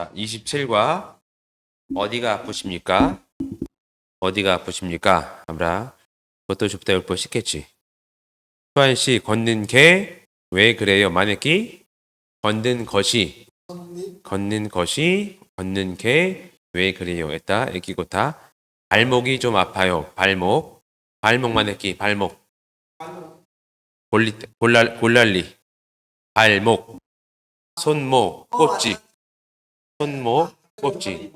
자, 27과 어디가 아프십니까? 어디가 아프십니까? 아브라. 그것도 좁다 율법 쉽겠지. 수환 씨, 걷는 개, 왜 그래요? 만약기? 걷는 것이, 걷는 것이, 걷는 개, 왜 그래요? 했다. 애기고타. 발목이 좀 아파요. 발목. 발목 만약기, 발목. 골리, 골랄, 골랄리. 발목. 손목, 꼽지. 손 목, 꼽지.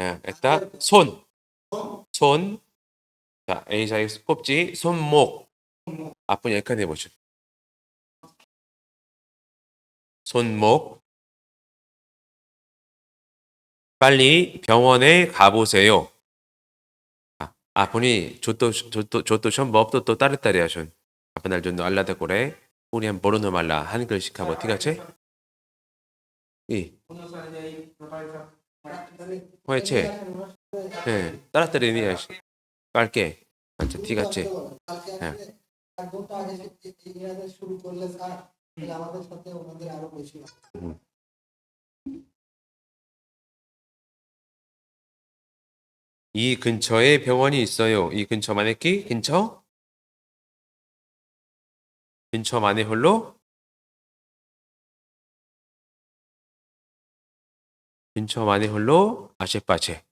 예, 했다. 손. 손. 자, A 사이 꼽지. 손목. 아픈 약간 해보죠. 손 목. 빨리 병원에 가보세요. 아, 아프니 저도 저도 저도 션 법도 또 따르따리 하션. 아픈 날 전도 알라다 고래. 우리 한 보르노 말라 한글씩 하고 티가체? 이 체. 예, 따라따리니 하시. 깔게. আচ্ছা ঠিক আছে হ্যাঁ। একদম তো আগে ইংরেজি শুরু করলে স্যার তাহলে আমাদের সাথে ওনাদের আরো বেশি হবে। 이 근처에 병원이 있어요. 이 근처 만했기? 근처? 근처 만에 홀로? 근처 만에 홀로? 아셰빠체.